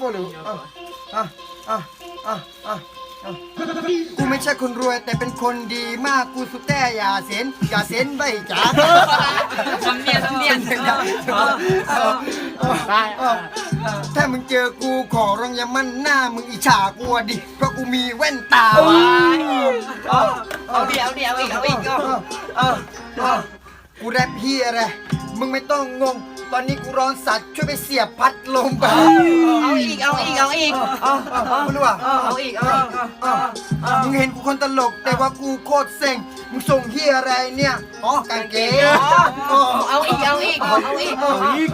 ปะหรืออะอะอะอะอะกูไม่ใช่คนรวยแต่เป็นคนดีมากกูสุดแต่อย่าเส้นอย่าเส้นใบจ๋าสำเนียงสำเนียงได้ถ้ามึงเจอกูขอร้องอย่ามั่นหน้ามึงอิจฉากูดิเพราะกูมีแว่นตาเอาดิเอาดิเอาอีกเอาอีกเอาออเออกูแรปเฮียอะไรมึงไม่ต้องงง ตอนนี้กูร้อนสัตว์ช่วยไปเสียบพัดลมไป เอาอีก เอาอีกเอาอีกไม่รู้อะเอาอีกเอาอีกมึงเห็นกูคนตลก แต่ว่ากูโคตรเซ็ง มึงส่งเฮียอะไรเนี่ย อ๋อกางเกงเอาอีก เอาอีก เอาอีก เอาอีก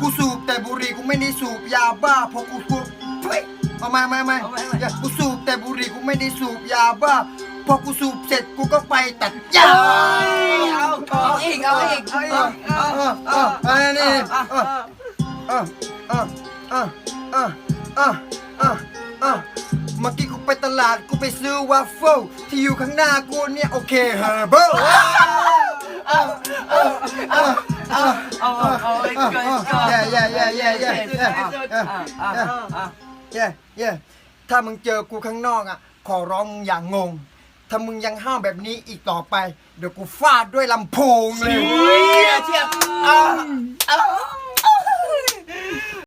กูสูบแต่บุหรี่กูไม่ได้สูบยาบ้าเพราะกูสูบเฮ้ยเอามามามาอย่ากูสูบแต่บุหรี่กูไม่ได้สูบยาบ้าพอกูสูบเสร็จกูก็ไปตัดยา อะอะอะอะมื่อกี้กูไปตลาดกูไปซื้อวาฟเฟิลที่อยู่ข้างหน้ากูเนี่ยโอเคเฮอร์เบิร์เาถ้ามึงเจอกูข้างนอกอะขอร้องอย่างงง ถ้ามึงยังห้ามแบบนี้อีกต่อไป เดี๋ยวกูฟาดด้วยลำโพงเลยเทียบเอาเอา